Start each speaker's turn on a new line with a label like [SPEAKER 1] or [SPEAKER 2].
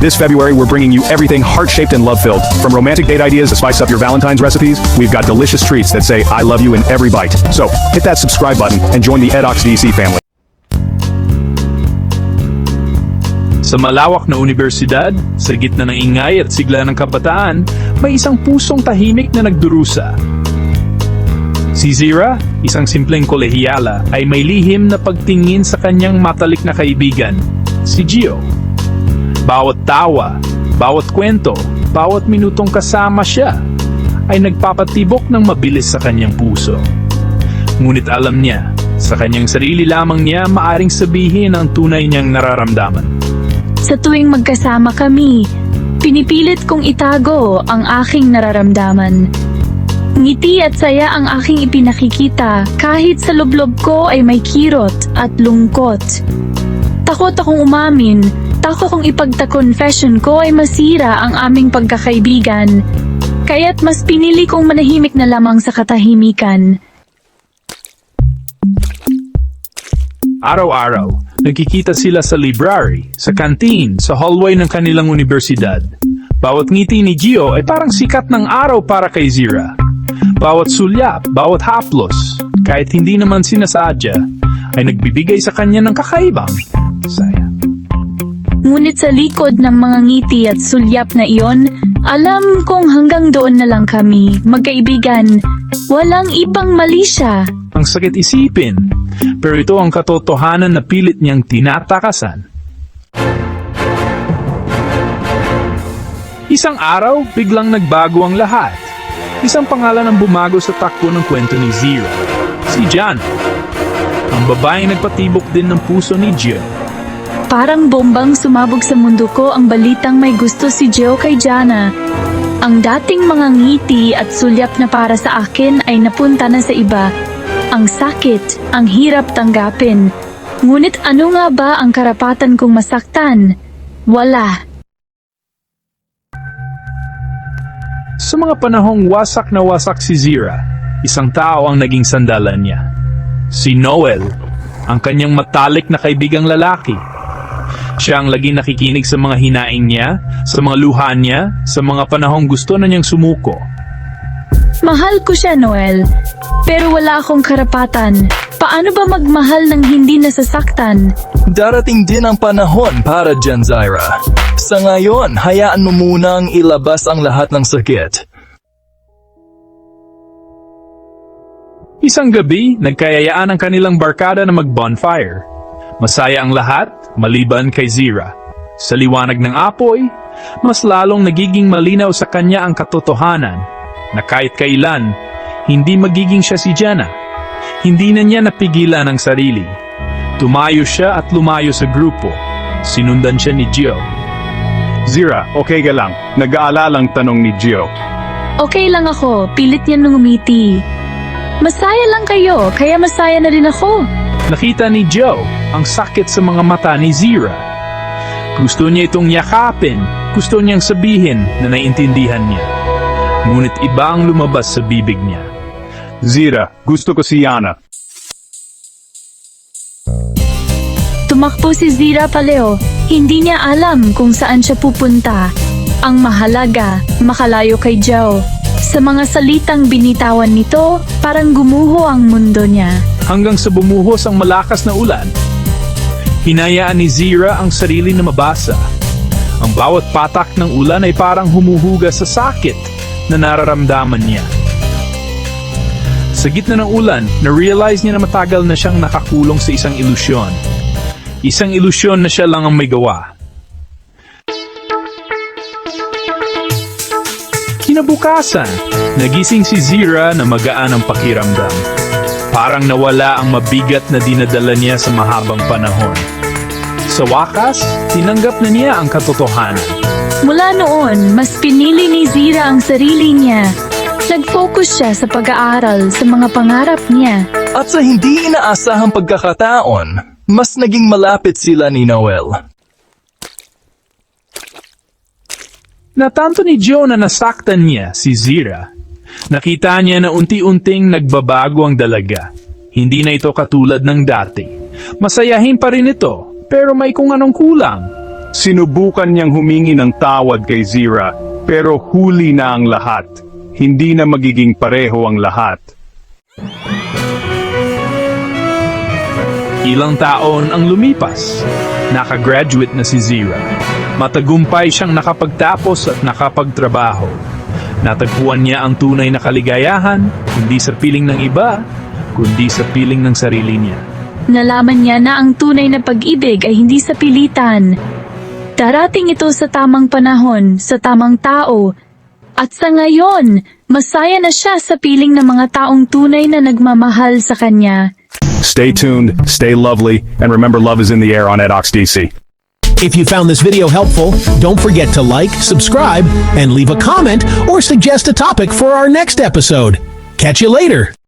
[SPEAKER 1] This February, we're bringing you everything heart-shaped and love-filled. From romantic date ideas to spice up your Valentine's recipes, we've got delicious treats that say, I love you in every bite. So, hit that subscribe button and join the Edox DC family.
[SPEAKER 2] Sa malawak na universidad, sa gitna ng ingay at sigla ng kabataan, may isang pusong tahimik na nagdurusa. Si Zira, isang simpleng kolehiyala, ay may lihim na pagtingin sa kanyang matalik na kaibigan, si Gio. Bawat tawa, bawat kwento, bawat minutong kasama siya, ay nagpapatibok ng mabilis sa kanyang puso. Ngunit alam niya, sa kanyang sarili lamang niya maaring sabihin ang tunay niyang nararamdaman.
[SPEAKER 3] Sa tuwing magkasama kami, pinipilit kong itago ang aking nararamdaman. Ngiti at saya ang aking ipinakikita kahit sa lublob ko ay may kirot at lungkot. Takot akong umamin, takot akong ipagta-confession ko ay masira ang aming pagkakaibigan. Kaya't mas pinili kong manahimik na lamang sa katahimikan.
[SPEAKER 2] Araw-araw, nagkikita sila sa library, sa canteen, sa hallway ng kanilang universidad. Bawat ngiti ni Gio ay parang sikat ng araw para kay Zira. Bawat sulyap, bawat haplos, kahit hindi naman sinasadya, ay nagbibigay sa kanya ng kakaibang saya.
[SPEAKER 3] Ngunit sa likod ng mga ngiti at sulyap na iyon, alam kong hanggang doon na lang kami, magkaibigan. Walang ibang mali siya.
[SPEAKER 2] Ang sakit isipin, pero ito ang katotohanan na pilit niyang tinatakasan. Isang araw, biglang nagbago ang lahat. Isang pangalan ang bumago sa takbo ng kwento ni Zero. Si Jan. Ang babaeng nagpatibok din ng puso ni Gio.
[SPEAKER 3] Parang bombang sumabog sa mundo ko ang balitang may gusto si Joe kay Jana. Ang dating mga ngiti at sulyap na para sa akin ay napunta na sa iba. Ang sakit, ang hirap tanggapin. Ngunit ano nga ba ang karapatan kong masaktan? Wala.
[SPEAKER 2] Sa mga panahong wasak na wasak si Zira, isang tao ang naging sandalan niya. Si Noel, ang kanyang matalik na kaibigang lalaki. Siya ang laging nakikinig sa mga hinaing niya, sa mga luha niya, sa mga panahong gusto na niyang sumuko.
[SPEAKER 3] Mahal ko siya, Noel. Pero wala akong karapatan. Paano ba magmahal ng hindi nasasaktan?
[SPEAKER 4] Darating din ang panahon para dyan, Zaira. Sa ngayon, hayaan mo munang ilabas ang lahat ng sakit.
[SPEAKER 2] Isang gabi, nagkayayaan ang kanilang barkada na mag-bonfire. Masaya ang lahat, maliban kay Zira. Sa liwanag ng apoy, mas lalong nagiging malinaw sa kanya ang katotohanan na kahit kailan, hindi magiging siya si Jenna. Hindi na niya napigilan ang sarili. Tumayo siya at lumayo sa grupo. Sinundan siya ni Gio.
[SPEAKER 1] Zira, okay ka lang. Nag-aalalang tanong ni Gio.
[SPEAKER 3] Okay lang ako, pilit niya nung umiti. Masaya lang kayo, kaya masaya na rin ako.
[SPEAKER 2] Nakita ni Joe ang sakit sa mga mata ni Zira. Gusto niya itong yakapin, gusto niyang sabihin na naiintindihan niya. Ngunit iba ang lumabas sa bibig niya.
[SPEAKER 1] Zira, gusto ko si Yana.
[SPEAKER 3] Tumakbo si Zira paleo. Hindi niya alam kung saan siya pupunta. Ang mahalaga, makalayo kay Joe. Sa mga salitang binitawan nito, parang gumuho ang mundo niya.
[SPEAKER 2] Hanggang sa bumuhos ang malakas na ulan. Hinayaan ni Zira ang sarili na mabasa. Ang bawat patak ng ulan ay parang humuhuga sa sakit na nararamdaman niya. Sa gitna ng ulan, na-realize niya na matagal na siyang nakakulong sa isang ilusyon. Isang ilusyon na siya lang ang may gawa. Kinabukasan, nagising si Zira na magaan ang pakiramdam. Parang nawala ang mabigat na dinadala niya sa mahabang panahon. Sa wakas, tinanggap na niya ang katotohanan.
[SPEAKER 3] Mula noon, mas pinili ni Zira ang sarili niya. Nag-focus siya sa pag-aaral sa mga pangarap niya.
[SPEAKER 4] At sa hindi inaasahang pagkakataon, mas naging malapit sila ni Noel.
[SPEAKER 2] Natanto ni Joe na nasaktan niya si Zira. Nakita niya na unti-unting nagbabago ang dalaga. Hindi na ito katulad ng dati. Masayahin pa rin ito, pero may kung anong kulang.
[SPEAKER 1] Sinubukan niyang humingi ng tawad kay Zira, pero huli na ang lahat. Hindi na magiging pareho ang lahat.
[SPEAKER 2] Ilang taon ang lumipas. Nakagraduate na si Zira. Matagumpay siyang nakapagtapos at nakapagtrabaho. Natagpuan niya ang tunay na kaligayahan, hindi sa piling ng iba, kundi sa piling ng sarili niya.
[SPEAKER 3] Nalaman niya na ang tunay na pag-ibig ay hindi sa pilitan. Darating ito sa tamang panahon, sa tamang tao. At sa ngayon, masaya na siya sa piling ng mga taong tunay na nagmamahal sa kanya.
[SPEAKER 1] Stay tuned, stay lovely, and remember love is in the air on Edox DC.
[SPEAKER 5] If you found this video helpful, don't forget to like, subscribe, and leave a comment or suggest a topic for our next episode. Catch you later.